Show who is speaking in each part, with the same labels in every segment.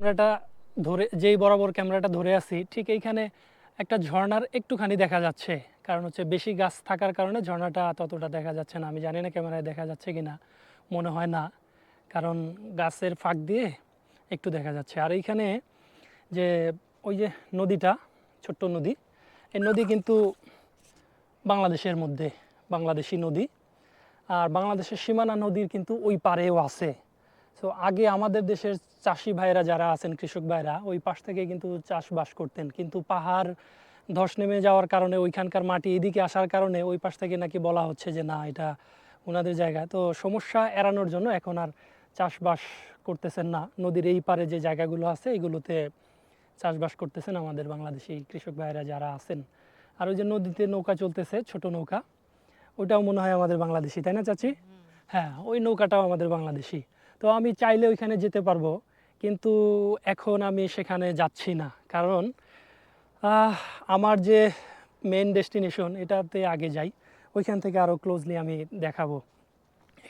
Speaker 1: ক্যামেরাটা ধরে, যেই বরাবর ক্যামেরাটা ধরে আছি, ঠিক এইখানে একটা ঝর্ণার একটুখানি দেখা যাচ্ছে। কারণ হচ্ছে বেশি গাছ থাকার কারণে ঝর্ণাটা ততটা দেখা যাচ্ছে না। আমি জানি না ক্যামেরায় দেখা যাচ্ছে কি না মনে হয় না। কারণ গাছের ফাঁক দিয়ে একটু দেখা যাচ্ছে। আর এইখানে যে ওই যে নদীটা, ছোট্ট নদী, এই নদী কিন্তু বাংলাদেশের মধ্যে, বাংলাদেশি নদী। আর বাংলাদেশের সীমানা নদীর কিন্তু ওই পারেও আছে। তো আগে আমাদের দেশের চাষি ভাইরা যারা আছেন কৃষক ভাইরা ওই পাশ থেকে কিন্তু চাষবাস করতেন। কিন্তু পাহাড় ধস নেমে যাওয়ার কারণে ওইখানকার মাটি এদিকে আসার কারণে ওই পাশ থেকে নাকি বলা হচ্ছে যে না এটা ওনাদের জায়গা। তো সমস্যা এড়ানোর জন্য এখন আর চাষবাস করতেছেন না। নদীর এই পারে যে জায়গাগুলো আছে এগুলোতে চাষবাস করতেছেন আমাদের বাংলাদেশি কৃষক ভাইরা যারা আছেন। আর ওই যে নদীতে নৌকা চলতেছে ছোট নৌকা ওটাও মনে হয় আমাদের বাংলাদেশি তাই না চাচি? হ্যাঁ ওই নৌকাটাও আমাদের বাংলাদেশি। তো আমি চাইলে ওইখানে যেতে পারব, কিন্তু এখন আমি সেখানে যাচ্ছি না। কারণ আমার যে মেন ডেস্টিনেশন এটাতে আগে যাই, ওইখান থেকে আরও ক্লোজলি আমি দেখাবো।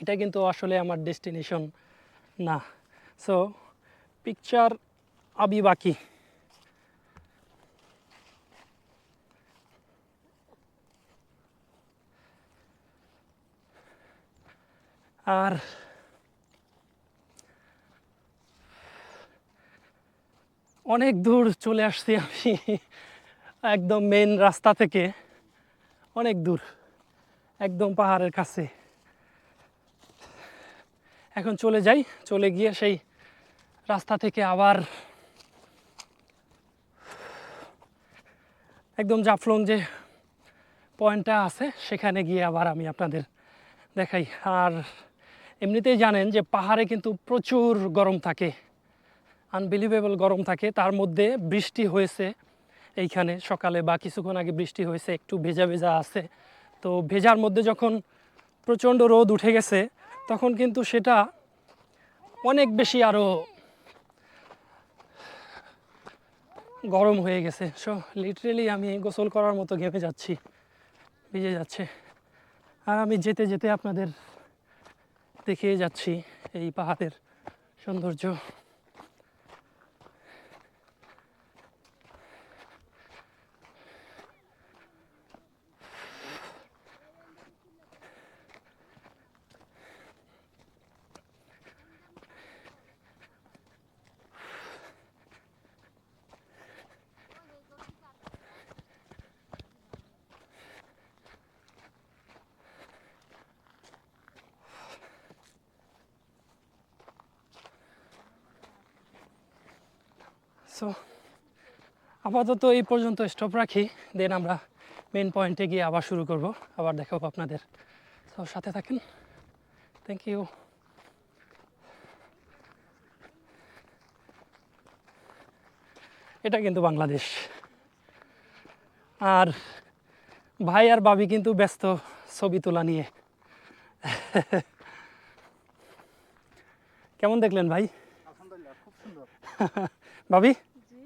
Speaker 1: এটা কিন্তু আসলে আমার ডেস্টিনেশন না। সো পিকচার আবি বাকি আর অনেক দূর চলে আসছি আমি। একদম মেন রাস্তা থেকে। অনেক দূর। একদম পাহাড়ের কাছে। এখন চলে যাই। চলে গিয়ে সেই রাস্তা থেকে আবার একদম জাফলং যে পয়েন্টটা আছে, সেখানে গিয়ে আবার আমি আপনাদের দেখাই। আর এমনিতেই জানেন যে পাহাড়ে কিন্তু প্রচুর গরম থাকে। আনবিলিভেবল গরম থাকে। তার মধ্যে বৃষ্টি হয়েছে এইখানে সকালে বা কিছুক্ষণ আগে বৃষ্টি হয়েছে, একটু ভেজা ভেজা আছে। তো ভেজার মধ্যে যখন প্রচণ্ড রোদ উঠে গেছে, তখন কিন্তু সেটা অনেক বেশি আরও গরম হয়ে গেছে। সো লিটারেলি আমি গোসল করার মতো ঘেমে যাচ্ছি, ভিজে যাচ্ছে। আর আমি যেতে যেতে আপনাদের দেখিয়ে যাচ্ছি এই পাহাড়ের সৌন্দর্য। সো আপাতত এই পর্যন্ত স্টপ রাখি দেন আমরা মেন পয়েন্টে গিয়ে আবার শুরু করব আবার দেখাবো আপনাদের। তো সাথে থাকেন। থ্যাংক ইউ এটা কিন্তু বাংলাদেশ। আর ভাই আর বাবি কিন্তু ব্যস্ত ছবি তোলা নিয়ে। কেমন দেখলেন ভাই? ভাবি?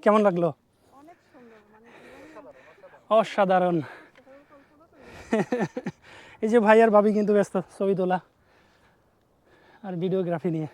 Speaker 1: কেমন লাগল? অসাধারণ। এই যে ভাই আর ভাবি কিন্তু ব্যস্ত, ছবি তোলা আর ভিডিওগ্রাফি নিয়ে।